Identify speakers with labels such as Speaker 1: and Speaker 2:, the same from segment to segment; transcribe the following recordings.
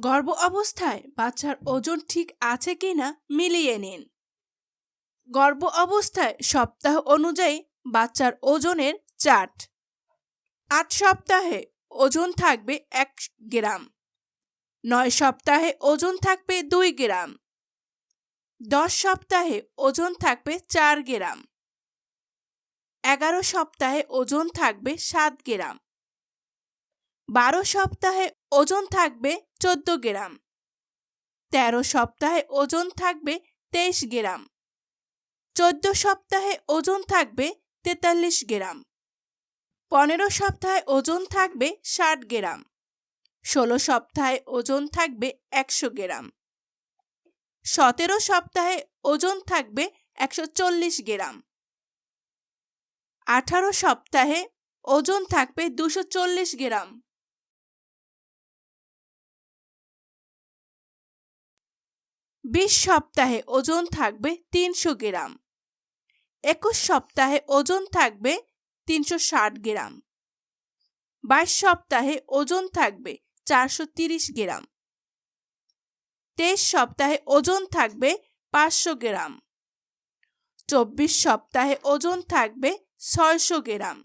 Speaker 1: গর্ভ অবস্থায় বাচ্চার ওজন ঠিক আছে কিনা মিলিয়ে নিন। গর্ভ অবস্থায় সপ্তাহ অনুযায়ী বাচ্চার ওজনের চার্ট। আট সপ্তাহে ওজন থাকবে এক গ্রাম। নয় সপ্তাহে ওজন থাকবে দুই গ্রাম। দশ সপ্তাহে ওজন থাকবে চার গ্রাম। এগারো সপ্তাহে ওজন থাকবে সাত গ্রাম। বারো সপ্তাহে ওজন থাকবে চোদ্দ গ্রাম। তেরো সপ্তাহে ওজন থাকবে তেইশ গ্রাম। চোদ্দ সপ্তাহে ওজন থাকবে তেতাল্লিশ গ্রাম। পনেরো সপ্তাহে ওজন থাকবে ষাট গ্রাম। ষোলো সপ্তাহে ওজন থাকবে একশো গ্রাম। সতেরো সপ্তাহে ওজন থাকবে একশো চল্লিশ গ্রাম। আঠারো সপ্তাহে ওজন থাকবে দুশো চল্লিশ গ্রাম। বিশ সপ্তাহে ওজন থাকবে তিনশো গ্রাম। একুশ সপ্তাহে ওজন থাকবে তিনশো ষাট গ্রাম। বাইশ সপ্তাহে ওজন থাকবে চারশো তিরিশ গ্রাম। তেইশ সপ্তাহে ওজন থাকবে পাঁচশো গ্রাম। চব্বিশ সপ্তাহে ওজন থাকবে ছয়শো গ্রাম।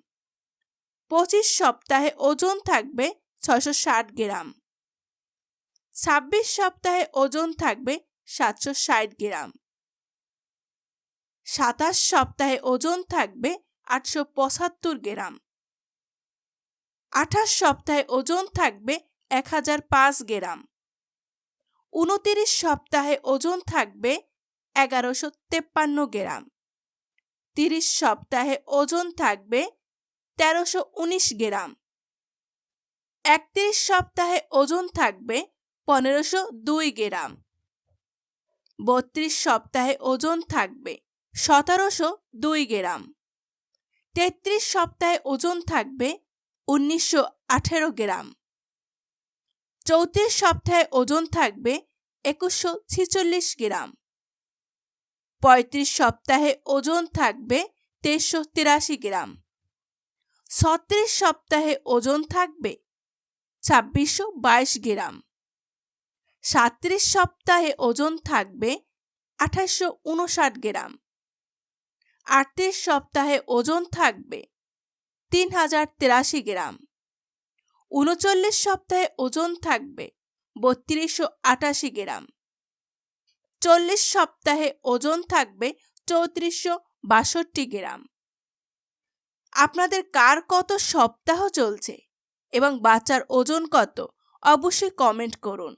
Speaker 1: পঁচিশ সপ্তাহে ওজন থাকবে ছয়শো ষাট গ্রাম। ছাব্বিশ সপ্তাহে ওজন থাকবে সাতশো ষাট গ্রাম। সাতাশ সপ্তাহে ওজন থাকবে আটশো পঁচাত্তর গ্রাম। আঠাশ সপ্তাহে ওজন থাকবে এক হাজার পাঁচ গ্রাম। উনতিরিশ সপ্তাহে ওজন থাকবে এগারোশো তেপ্পান্ন গ্রাম। তিরিশ সপ্তাহে ওজন থাকবে তেরোশো উনিশ গ্রাম। একত্রিশ সপ্তাহে ওজন থাকবে পনেরোশো দুই গ্রাম। বত্রিশ সপ্তাহে ওজন থাকবে। সতেরোশো দুই গ্রাম। তেত্রিশ সপ্তাহে ওজন থাকবে উনিশশো আঠেরো গ্রাম। চৌত্রিশ সপ্তাহে ওজন থাকবে একুশশো ছিচল্লিশ গ্রাম। পঁয়ত্রিশ সপ্তাহে ওজন থাকবে তেইশশো তিরাশি গ্রাম। ছত্রিশ সপ্তাহে ওজন থাকবে ছাব্বিশশো বাইশ গ্রাম। সাত্রিশ সপ্তাহে ওজন থাকবে আঠাশশো উনষাট গ্রাম। আটত্রিশ সপ্তাহে ওজন থাকবে তিন হাজার তিরাশি গ্রাম। উনচল্লিশ সপ্তাহে ওজন থাকবে বত্রিশশো আটাশি গ্রাম। চল্লিশ সপ্তাহে ওজন থাকবে চৌত্রিশশো বাষট্টি গ্রাম। আপনাদের কার কত সপ্তাহ চলছে এবং বাচ্চার ওজন কত, অবশ্যই কমেন্ট করুন।